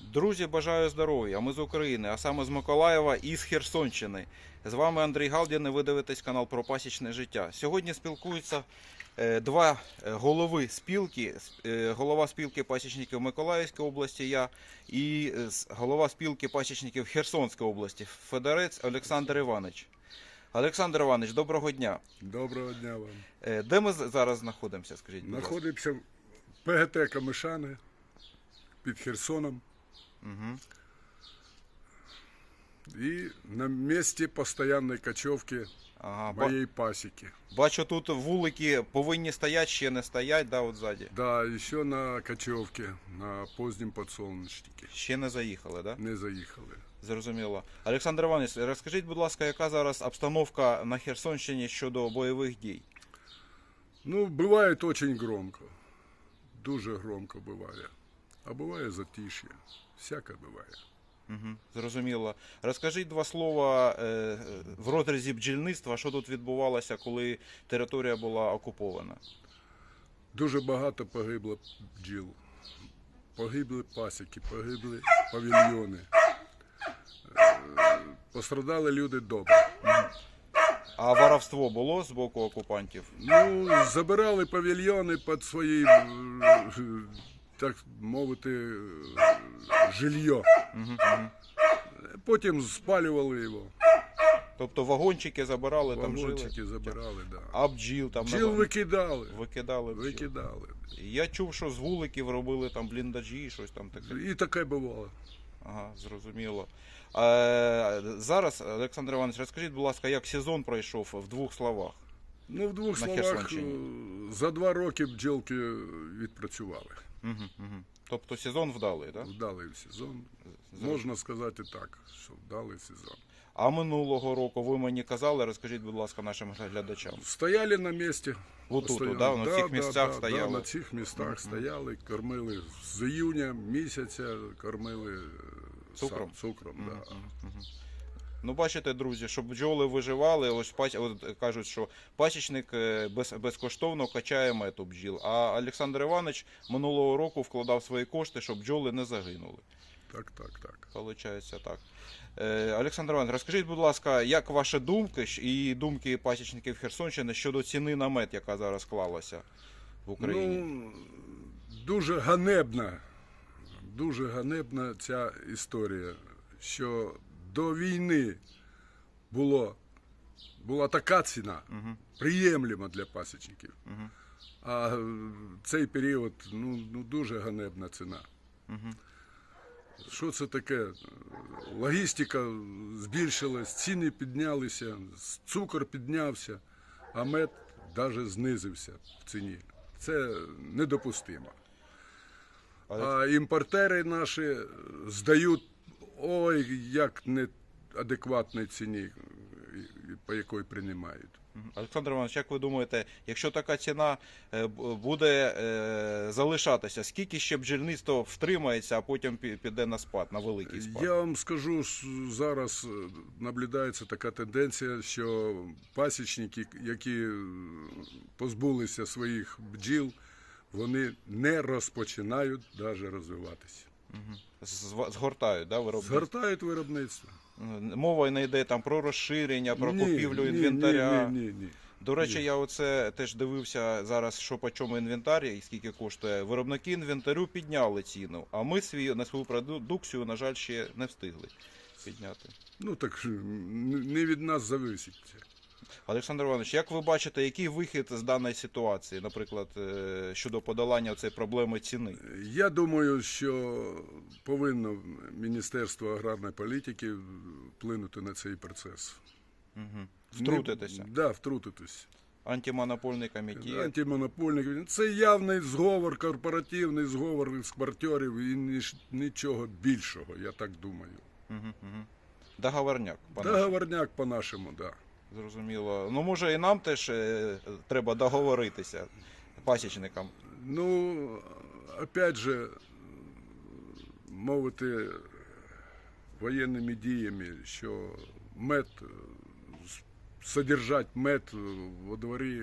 Друзі, бажаю здоров'я. Ми з України, а саме з Миколаєва і з Херсонщини. З вами Андрій Галдін. і Ви дивитесь канал про пасічне життя. Сьогодні спілкуються е, два е, голови спілки. Е, Голова спілки пасічників Миколаївської області, я і голова спілки пасічників Херсонської області, Федорець Олександр Іванович. Олександр Іванович, доброго дня. Доброго дня вам. Де ми зараз знаходимося? Скажіть. Знаходимося в ПГТ Камишани під Херсоном. Угу. І на місці постійної кочовки Ага, ба- моєї пасіки. Бачу, тут вулики повинні стоять, ще не стоять, да, от ззаді. Да, і ще на кочовці, на позднім подсолнечнику. Ще не заїхали, да? Не заїхали. Зрозуміло. Олександр Іванович, розкажіть, будь ласка, яка зараз обстановка на Херсонщині щодо бойових дій? Ну, буває дуже громко. Дуже громко буває. А буває затиш'я. Всяке буває. Угу. Зрозуміло. Розкажіть два слова е, в розрізі бджільництва, що тут відбувалося, коли територія була окупована. Дуже багато погибло бджіл. Погибли пасіки, погибли павільйони. Е, Пострадали люди добре. А воровство було з боку окупантів? Ну, забирали павільйони під свої, е, так мовити, жилье. Угу, угу. Потім спалювали його. Тобто вагончики забирали, там жили. Вагончики забирали, да. А бджіл там Бджіл на- викидали. викидали. бджіл. Викидали. Я чув, що з вуликів робили там бліндажі, щось там таке. І таке бувало. Ага, зрозуміло. Е, зараз, Олександр Іванович, розкажіть, будь ласка, як сезон пройшов в двох словах. Ну, в двох На словах, Херсонщині. е, за два роки бджілки відпрацювали. Угу, угу. Тобто сезон вдалий, так? Вдалий сезон. Можна сказати так, що вдалий сезон. А минулого року ви мені казали, розкажіть, будь ласка, нашим глядачам. Стояли на місці. Отут, Постоянно. да, на цих місцях стояли. Да, на цих містах стояли, кормили з іюня місяця, кормили е, Цукром? сам- цукром да. Ну, бачите, друзі, щоб бджоли виживали, ось от кажуть, що пасічник е, без... безкоштовно качає мету бджіл. А Олександр Іванович минулого року вкладав свої кошти, щоб бджоли не загинули. Так, так, так. Получається так. Е, Олександр Іванович, розкажіть, будь ласка, як ваші думки і думки пасічників Херсонщини щодо ціни на мед, яка зараз склалася в Україні? Ну, дуже ганебна, дуже ганебна ця історія, що до війни було, була така ціна, приємлема для пасічників. А цей період ну, ну, дуже ганебна ціна. Що це таке? Логістика збільшилась, ціни піднялися, цукор піднявся, а мед навіть знизився в ціні. Це недопустимо. А імпортери наші здають ой, як неадекватній ціні, по якій приймають. Олександр Іванович, як ви думаєте, якщо така ціна е, буде е, залишатися, скільки ще бджільництво втримається, а потім піде на спад, на великий спад? Я вам скажу, зараз е, наблюдається така тенденція, що пасічники, які позбулися своїх бджіл, вони не розпочинають навіть розвиватися. Згортають, да, виробництво? Згортають виробництво. Мова не йде там про розширення, про Ні, купівлю ні, інвентаря. Ні, ні, ні, ні. До речі, я оце теж дивився зараз, що по чому інвентар і скільки коштує. Виробники інвентарю підняли ціну, а ми свій на свою продукцію, на жаль, ще не встигли підняти. Ну так не від нас зависить це. Олександр Іванович, як ви бачите, який вихід з даної ситуації, наприклад, е, щодо подолання цієї проблеми ціни? Я думаю, що повинно Міністерство аграрної політики вплинути на цей процес. Угу. Втрутитися. Так, да, втрутитись. Антимонопольний комітет. Антимонопольний комітет. Це явний зговор, корпоративний зговор з квартирів і ніж- нічого більшого, я так думаю. Угу, угу. Договорняк. пане. Договорняк по-нашому, так. Да. Зрозуміло. Ну, може, і нам теж е, треба договоритися пасічникам. Ну, опять же, мовити воєнними діями, що мед, содержать мед во дворі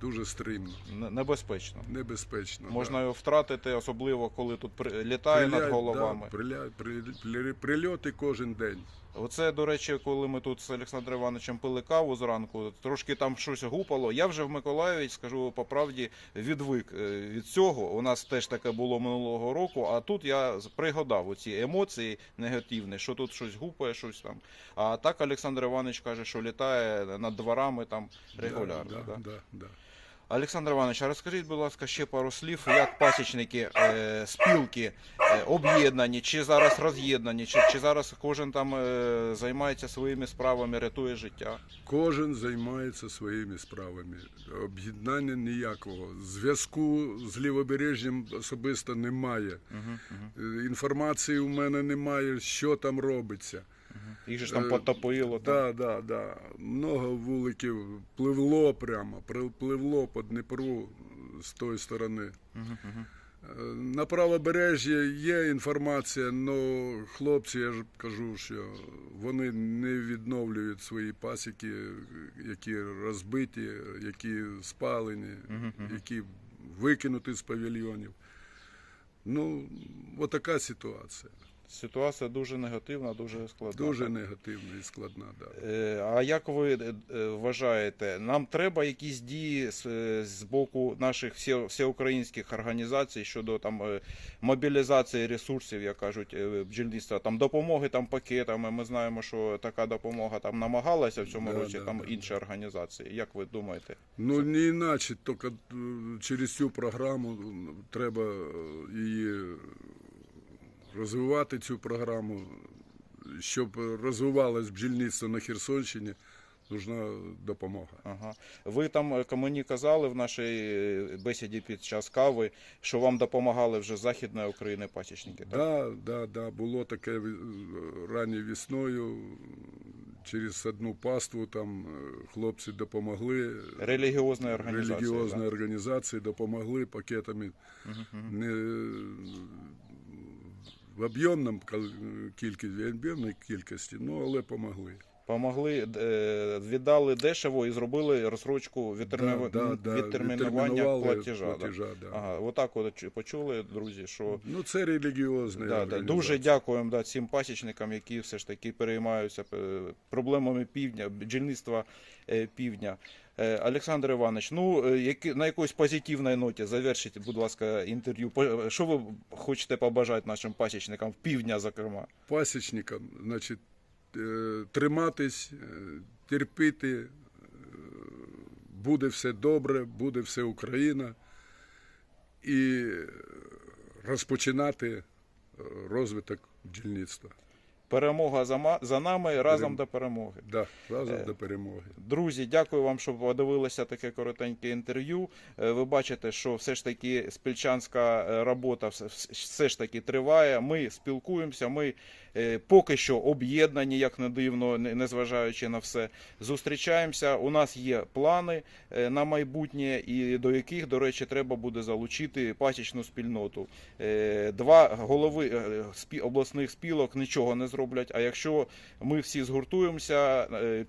дуже стримно, Небезпечно. небезпечно. Можна його втратити, особливо коли тут літає над головами. Да, прильоти кожен день. Оце, до речі, коли ми тут з Олександром Івановичем пили каву зранку, трошки там щось гупало. Я вже в Миколаєві, скажу по правді, відвик е, від цього. У нас теж таке було минулого року, а тут я пригадав оці емоції негативні, що тут щось гупає, щось там. А так Олександр Іванович каже, що літає над дворами там регулярно. Да, Да, да, да, да. Олександр Іванович, а розкажіть, будь ласка, ще пару слів, як пасічники, е, спілки е, об'єднані, чи зараз роз'єднані, чи, чи зараз кожен там е, займається своїми справами, рятує життя. Кожен займається своїми справами. Об'єднання ніякого. Зв'язку з лівобережжям особисто немає. Е, Інформації у мене немає, що там робиться. Їх же ж там Е, потопило. Да, да, да. Много вуликів пливло прямо, пливло по Дніпру з тої сторони. Е, На правобережжі є інформація, але хлопці, я ж кажу, що вони не відновлюють свої пасіки, які розбиті, які спалені, які викинуті з павільйонів. Ну, отака ситуація. Ситуація дуже негативна, дуже складна. Дуже негативна і складна. Да. Е, А як ви е, вважаєте, нам треба якісь дії з, е, боку наших всеукраїнських організацій щодо там мобілізації ресурсів, як кажуть, бджільництва, там допомоги там пакетами. Ми знаємо, що така допомога там намагалася в цьому Да, році, да, там да, інші організації. Як ви думаєте? Ну, не іначе, тільки через цю програму треба її розвивати цю програму, щоб розвивалось бджільництво на Херсонщині, нужна допомога. Ага. Ви там е, мені казали в нашій е, бесіді під час кави, що вам допомагали вже Західної України пасічники. Так? Да, да, да, було таке е, ранньою весною. Через одну паству там хлопці допомогли. Релігіозної організації. Релігіозні да? організації допомогли пакетами. Мгм. не в об'ємному кількості, в об'ємній кількості, ну але помогли. Помогли, е, віддали дешево і зробили розсрочку відтермінува- Да, да, да, відтермінування відтермінували платежа. да. да. Ага, отак от почули, друзі, що Ну це релігіозне. да, да, дуже дякуємо да, цим пасічникам, які все ж таки переймаються е, проблемами півдня, бджільництва е, півдня. Олександр Іванович, ну які, на якоїсь позитивній ноті завершіть, будь ласка, інтерв'ю. Що ви хочете побажати нашим пасічникам півдня, зокрема? Пасічникам, значить, триматись, е, терпіти, е, буде все добре, буде все Україна. І розпочинати е, розвиток бджільництва. Перемога за, за нами, разом Перем- до перемоги. Да, разом до перемоги. Друзі, дякую вам, що подивилися таке коротеньке інтерв'ю. Е, Ви бачите, що все ж таки спільчанська е, робота все- ж таки триває. Ми спілкуємося. Ми е, поки що об'єднані, як не дивно, не- незважаючи на все. Зустрічаємося. У нас є плани е, на майбутнє, і до яких, до речі, треба буде залучити пасічну спільноту. Е, Два голови е, спі- обласних спілок нічого не зроблять. А якщо ми всі згуртуємося, е,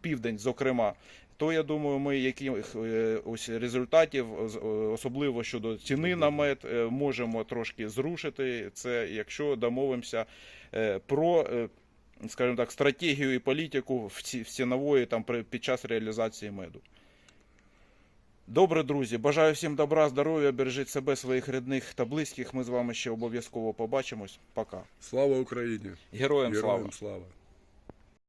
південь, зокрема. То я думаю, ми яких е, ось результатів, е, особливо щодо ціни на мед, можемо трошки зрушити. Це якщо домовимося про, скажімо так, стратегію і політику в ці- в цінової там при- під час реалізації меду. Добре, друзі, бажаю всім добра, здоров'я, бережіть себе, своїх рідних та близьких. Ми з вами ще обов'язково побачимось. Пока. Слава Україні! Героям слава! Героям слава!